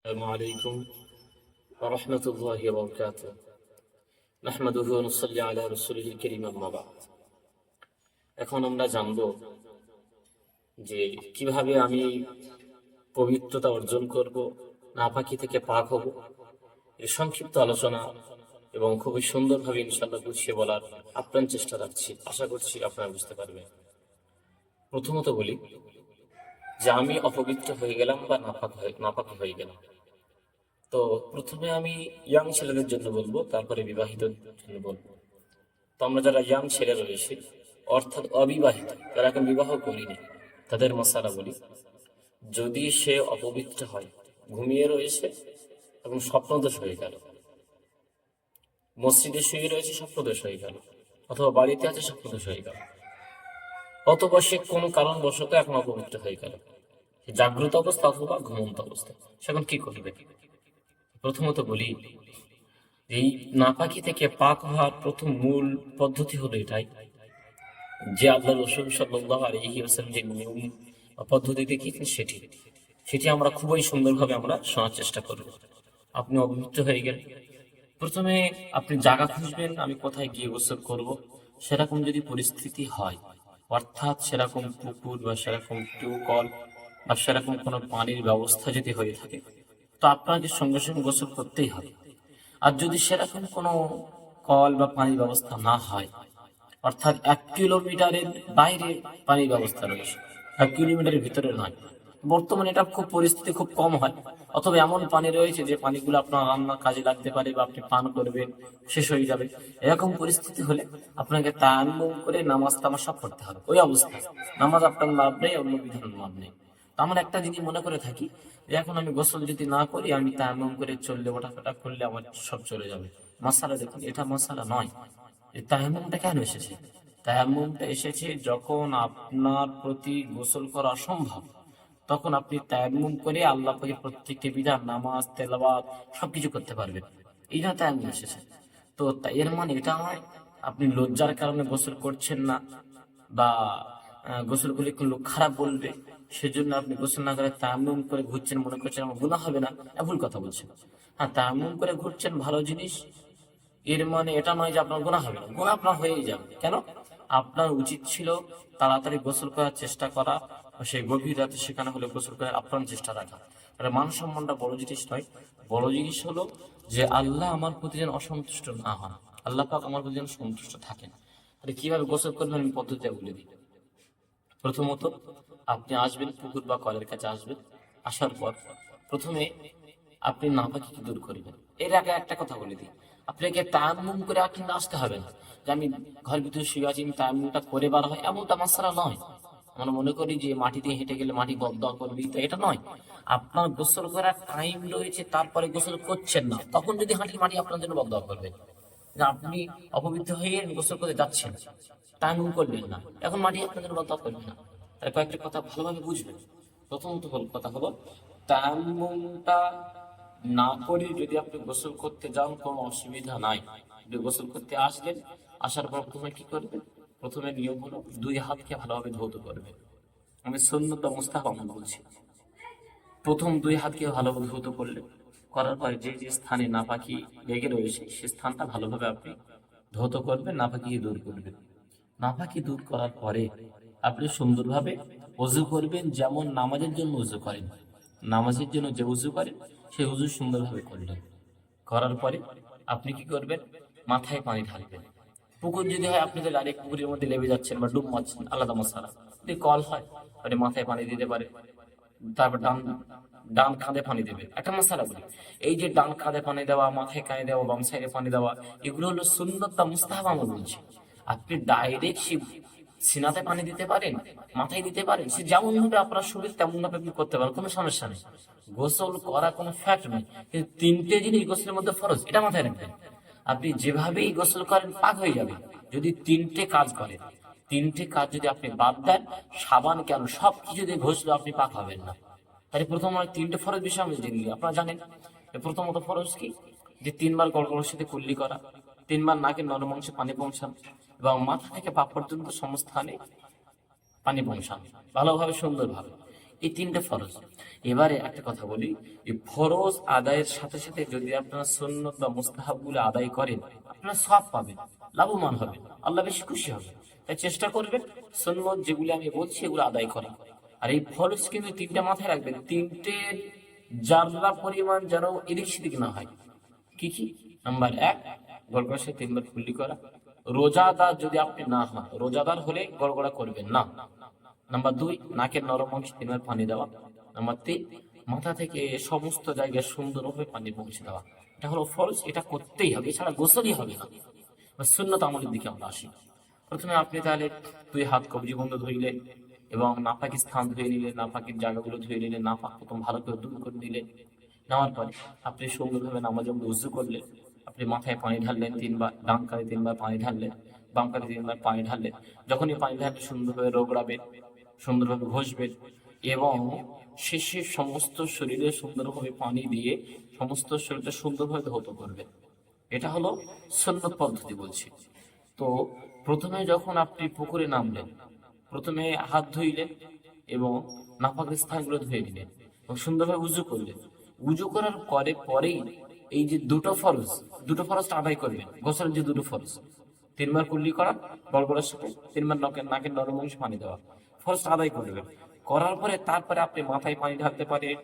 السلام عليكم ورحمة الله وبركاته نحمده ونصلي على رسوله الكريم أما بعد এখন আমরা জানব যে কিভাবে আমি পবিত্রতা অর্জন করব নাপাকি থেকে পাক হব এর সংক্ষিপ্ত আলোচনা এবং খুবই সুন্দরভাবে ইনশাল্লাহ গুছিয়ে বলার আপ্রাণ চেষ্টা রাখছি আশা করছি আপনারা বুঝতে পারবেন প্রথমত বলি যে আমি অপবিত্র হয়ে গেলাম বা নাপাক হয়ে, নাপাকি হয়ে গেলাম। তো প্রথমে আমি ইয়াং ছেলেদের জন্য বলব, তারপরে বিবাহিত জন্য বলব। তো আমরা যারা ইয়াং ছেলে রয়েছে, অর্থাৎ অবিবাহিত, যারা এখন বিবাহ করিনি, তাদের মশালা বলি, যদি সে অপবিত্র হয়, ঘুমিয়ে রয়েছে এবং স্বপ্নদোষ হয়ে গেল, মসজিদে শুয়ে রয়েছে, স্বপ্নদোষ হয়ে গেল, অথবা বাড়িতে আছে, স্বপ্নদোষ হয়ে গেল অথবা সে কোনো কারণবশত এখন অপবিত্র হয়ে গেল। জাগ্রত অবস্থা অথবা ঘুমন্ত অবস্থা। সে এখন কি করবে? প্রথমত বলি, এই নাপাকি থেকে পাক হওয়ার প্রথম মূল পদ্ধতি হলো এটাই যে আল্লাহ রসুল সাল্লাহ আলহি ওসালাম যে নিয়ম পদ্ধতি দেখিয়েছেন সেটি। সেটি আমরা খুবই সুন্দরভাবে আমরা শোনার চেষ্টা করব। আপনি অবহিত হয়ে গেলেন। প্রথমে আপনি জায়গা খুঁজবেন, আমি কোথায় গিয়ে গোসল করব, সেরকম যদি পরিস্থিতি হয় অর্থাৎ সেরকম পুকুর বা সেরকম টিউকল বা সেরকম কোনো পানির ব্যবস্থা যদি হয়ে থাকে, তো আপনাকে সঙ্গে সঙ্গে গোসল করতেই হবে। আর যদি সেরকম কোনো কল বা পানির ব্যবস্থা না হয়, অর্থাৎ এক কিলোমিটারের বাইরে পানির ব্যবস্থা রয়েছে, এক কিলোমিটারের ভিতরে নয়, বর্তমানে এটা খুব পরিস্থিতি খুব কম হয়। অথবা এমন পানি রয়েছে যে পানিগুলো আপনার রান্নার কাজে লাগতে পারে বা আপনি পান করবেন, শেষ হয়ে যাবে। এরকম পরিস্থিতি হলে আপনাকে তায়াম্মুম করে নামাজ সব করতে হবে। ওই অবস্থায় নামাজ আপনার লাভ নেই, অন্য বিধান লাভ নেই। আমরা একটা জিনিস মনে করে থাকি এখন আমি গোসল যদি না করি, আমি তায়াম্মুম করে চললে ওটা ওঠাফাটা করলে আমার সব চলে যাবে। মশালা দেখুন, এটা মশালা নয়। এই তায়াম্মুমটা কেন এসেছে? তায়াম্মুমটা এসেছে যখন আপনার প্রতি গোসল করা অসম্ভব। তখন আপনি তায়াম্মুম করে আল্লাহ পাকে প্রত্যেকটি বিধান, নামাজ, তেলাওয়াত, সবকিছু করতে পারবেন। এই এইটা তায়াম্মুম এসেছে। তো এর মানে এটা নয়, আপনি লজ্জার কারণে গোসল করছেন না বা গোসল করলে কোনো লোক খারাপ বলবে, সেজন্য আপনি গোসল না করে তায়াম্মুম করে ঘুরছেন, মনে করছেন আমার গুণা হবে না ভুল কথা বলছেন। হ্যাঁ তায়াম্মুম করে ঘুরছেন ভালো জিনিস, এর মানে এটা নয় যে আপনার গুণা হবে না গুণা আপনার হয়েই যাবে। কেন? আপনার উচিত ছিল তাড়াতাড়ি গোসল করার চেষ্টা করা সেই গভীর রাতে সেখানে হলে গোসল করার আপ্রাণ চেষ্টা রাখা আর মান সম্মানটা বড় জিনিস নয়, বড় জিনিস হলো যে আল্লাহ আমার প্রতি যেন অসন্তুষ্ট না হন। আল্লাহ পাক আমার প্রতি যেন সন্তুষ্ট থাকেন। তাহলে কীভাবে গোসল করবেন আমি পদ্ধতিটা বলে দিই। প্রথমত, আপনি আসবেন পুকুর বা কলের কাছে আসবেন, আসার পর প্রথমে আপনি নাপাকিকে দূর করবেন। এর আগে একটা কথা বলে দিই। আপনাকে তায়াম্মুম করে আর কিন্তু আসতে হবে? না যে আমি ঘর ভিতরে শুয়ে আছি, আমি তায়াম্মুমটা করে বার হয়, এমনটা মাসারা নয়। আমরা মনে করি যে মাটি দিয়ে হেঁটে গেলে মাটি বদ্ধ করবি, তো এটা নয়। আপনার গোসল করার টাইম রয়েছে, তারপরে গোসল করছেন না, তখন যদি হাঁটি মাটি আপনার জন্য বদ্ধ করবে। যে আপনি অপবিত্র হয়ে গোসল করে যাচ্ছেন, তায়াম্মুম করবেন না, এখন মাটি আপনার জন্য বদ্ধ করবে না। তাই কয়েকটা কথা ভালোভাবে বুঝবেন। প্রথমত হল কথা হলো, তায়াম্মুমটা না করে যদি আপনি গোসল করতে যান, কোনো অসুবিধা নাই। গোসল করতে আসলেন, আসার পর প্রথমে কি করবেন? প্রথমে নিয়ম হলো দুই হাতকে ভালোভাবে ধৌত করবেন। আমি সন্ন্যত মুস্তাহ আমি বলছি। প্রথম দুই হাতকে ভালোভাবে ধৌত করলেন। করার পরে যে যে স্থানে নাপাকি লেগে রয়েছে, সে স্থানটা ভালোভাবে আপনি ধৌত করবেন, নাপাকি দূর করবেন। নাপাকি দূর করার পরে আপনি সুন্দরভাবে অজু করবেন, যেমন নামাজের জন্য উজু করেন। নামাজের জন্য যে উজু করেন সেই উজু সুন্দরভাবে করলেন। করার পরে আপনি কি করবেন? মাথায় পানি ঢালবেন। পুকুর যদি হয়, আপনি তো ডাইরেক্ট পুকুরের মধ্যে লেবে যাচ্ছেন বা ডুব মারছেন, আলাদা মশালা। যদি কল হয়, আপনি মাথায় পানি দিতে পারে তারপর ডান ডান কাঁধে পানি দেবে একটা মশালা বলি। এই যে ডান কাঁধে পানি দেওয়া, মাথায় কাঁধে দেওয়া, বাম সাইডে পানি দেওয়া, এগুলো হলো সুন্দরতা মুস্তাহাব আমরা বলছি। আপনি ডাইরেক্ট সিনাতে পানি দিতে পারেন, মাথায় দিতে পারেন, সে যেমন ভাবে আপনার শরীর তেমন ভাবে আপনি করতে পারেন, কোনো সমস্যা নেই। গোসল করা কোনো ফ্যাক্ট নেই, কিন্তু তিনটে জিনিস গোসলের মধ্যে ফরজ, এটা মাথায় রাখবেন। আপনি যেভাবেই গোসল করেন, পাক হয়ে যাবে। যদি তিনটে কাজ করেন, তিনটে কাজ যদি আপনি বাদ দেন সাবান কেন সব কিছু দিয়ে ঘষলে আপনি পাক হবেন না। তাহলে প্রথম তিনটে ফরজ বিষয় আমি জেনে আপনারা জানেন প্রথমত ফরজ কি? যে তিনবার গড়গড়ের সাথে কুল্লি করা, তিনবার নাকে নরম অংশে পানি পৌঁছানো এবং মাথা থেকে পা পর্যন্ত সমস্থানে পানি পৌঁছানো। ভালোভাবে, সুন্দরভাবে। এই তিনটা ফরজ। এবারে একটা কথা বলি, এই ফরজ আদায়ের সাথে সাথে যদি আপনারা সুন্নত বা মুস্তাহাবগুলো আদায় করেন, আপনারা সব পাবেন, লাভবান হবেন, আল্লাহ বেশি খুশি হবে তাই চেষ্টা করবেন সুন্নত যেগুলো আমি বলছি এগুলো আদায় করা আর এই ফরজ কিন্তু তিনটা মাথায় রাখবেন, তিনটে জাররা পরিমাণ যেন এদিক সেদিক না হয়। কি কি? নাম্বার এক গড়গড়া তিনবার কুল্লি করা। রোজাদার যদি আপনি না হন, রোজাদার হলে গড়গড়া করবেন না। নাম্বার দুই, নাকের নরম অংশ তিনবার পানি দেওয়া। নাম্বার তিন, মাথা থেকে সমস্ত জায়গায় সুন্দরভাবে পানি পৌঁছে দেওয়া। এটা হলো ফরজ, এটা করতেই হবে, এছাড়া গোসলই হবে না। শূন্যত আমলের দিকে আমরা আসি। প্রথমে আপনি তাহলে দুই হাত কবজি বন্ধ ধুইলেন এবং নাপাকি স্থান ধুয়ে নিলেন নাপাকির জায়গাগুলো ধুয়ে নিলেন নাপাক প্রথম ভালো করে দূর করে নিলেন নেওয়ার পরে আপনি সুন্দরভাবে নামাজ উজু করলেন। আপনি মাথায় পানি ঢাললেন, তিনবার ডান কালে তিনবার পানি ঢাললেন, বাম কালে তিনবার পানি ঢাললেন, যখনই পানি ঢাললে সুন্দরভাবে রোগড়াবেন সুন্দরভাবে ঘষবেন এবং শেষে সমস্ত শরীরে সুন্দরভাবে পানি দিয়ে সমস্ত শরীরটা সুন্দরভাবে ধৌত করবেন। এটা হলো সন্ন্যত পদ্ধতি বলছি। তো প্রথমে যখন আপনি পুকুরে নামলেন, প্রথমে হাত ধুইলেন এবং নাপাক স্থানগুলো ধুয়ে নিলেন এবং সুন্দরভাবে উজু করলেন। উজু করার পরে, পরেই এই যে দুটো ফরজ, দুটো ফরজটা আদায় করবেন গোসলের যে দুটো ফরজ তিনবার কুল্লি করা গড়গড়ার সাথে তিনবার নাকের নাকের নরম অংশ পানি দেওয়া। ফরজটা আদায় করবেন করার পরে তারপরে আপনি মাথায় পানি ঢালতে পারেন,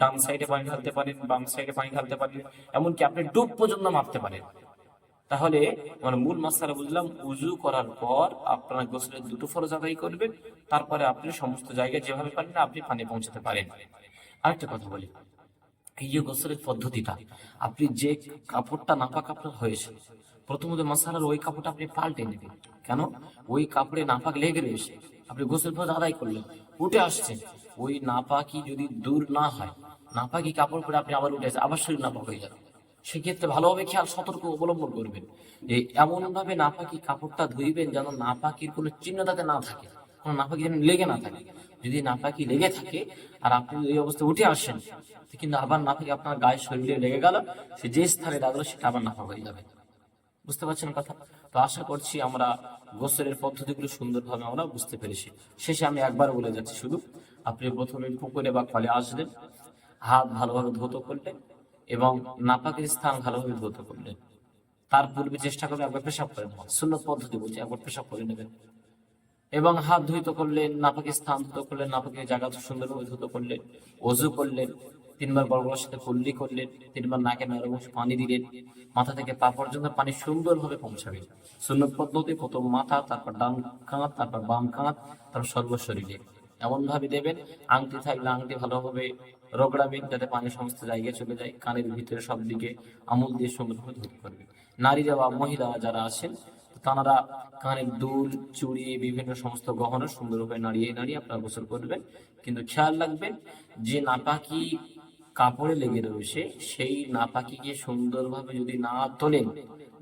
ডান সাইডে পানি ঢালতে পারেন, বাম সাইডে পানি ঢালতে পারেন, এমনকি আপনি ডুব পর্যন্ত মাপতে পারেন। তাহলে মানে মূল মাসালা বুঝলাম, উজু করার পর আপনারা গোসলের দুটো ফরজ আদায় করবেন, তারপরে আপনি সমস্ত জায়গায় যেভাবে পারেন, আপনি পানি পৌঁছাতে পারেন। আরেকটা কথা বলি। এই গোসলের পদ্ধতিটা, আপনি যে কাপড়টা নাপা কাপড় হয়েছে, প্রথমত মশালার ওই কাপড়টা আপনি পাল্টে নেবেন। কেন? ওই কাপড়ে নাপাক লেগে রয়েছে। আপনি গোসল ফরজ আদায় করলেন, উঠে আসছেন। ওই নাপাকি যদি দূর না হয়, নাপাকি কাপড় পরে আপনি আবার উঠে আসেন আবার শরীর নাপাক হয়ে যাবে। সেক্ষেত্রে ভালোভাবে খেয়াল, সতর্ক অবলম্বন করবেন যে এমন ভাবে নাপাকি কাপড়টা ধুইবেন যেন নাপাকির কোনো চিহ্ন তাতে না থাকে। কোনো নাপাকি যেন লেগে না থাকে। যদি নাপাকি লেগে থাকে, আর আপনি এই অবস্থায় উঠে আসেন কিন্তু আবার নাপাকি আপনার গায়ে শরীরে লেগে গেল, সে যে স্থানে লাগল সেটা আবার নাপাক হয়ে যাবে। বুঝতে পারছেন কথা? তো আশা করছি আমরা গোসলের পদ্ধতিগুলো সুন্দরভাবে আমরা বুঝতে পেরেছি। শেষে আমি একবার বলে যাচ্ছি শুধু, আপনি প্রথমে পুকুরে বা কলে আসলেন, হাত ভালোভাবে ধৌত করলেন এবং নাপাকের স্থান ভালোভাবে ধৌত করলেন। তার পূর্বে চেষ্টা করবেন একবার পেশাব করে নেওয়া সুন্নত পদ্ধতি বলছি, একবার পেশাব করে নেবেন। এবং হাত ধুইত করলেন নাপাকে স্থান ধুত করলেন নাপাকে জায়গা সুন্দরভাবে ধুত করলেন, অজু করলেন, তিনবার বড় সাথে কুল্লি করলেন, তিনবার নাকে নরম পানি দিলেন, মাথা থেকে পা পর্যন্ত পানি সুন্দরভাবে পৌঁছাবে সুন্নত পদ্ধতি, প্রথম মাথা, তারপর ডান কাঁধ, তারপর বাম কাঁধ, তারপর সর্বশরীরে এমন ভাবে দেবেন, আংটি থাকলে আংটি ভালোভাবে রগড়াবেন, যাতে পানি সমস্ত জায়গায় চলে যায়, কানের ভিতরে সব দিকে আমুল দিয়ে সুন্দরভাবে ধুতে করবেন নারীরা বা মহিলা যারা আছেন তারা কানের দুল, চুড়ি, বিভিন্ন সমস্ত গহনা সুন্দরভাবে নাড়িয়ে নাড়িয়ে আপনারা গোসল করবেন। কিন্তু খেয়াল রাখবেন যে নাপাকি কাপড়ে লেগে রয়েছে, সেই নাপাকিকে সুন্দরভাবে যদি না তোলেন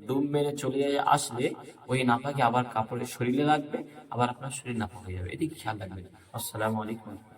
ডুব মেরে চলে আসলে ওই নাপাকি আবার কাপড়ের শরীরে লাগবে, আবার আপনার শরীর নাপা হয়ে যাবে। এদিকে খেয়াল রাখবেন। আসসালামু আলাইকুম।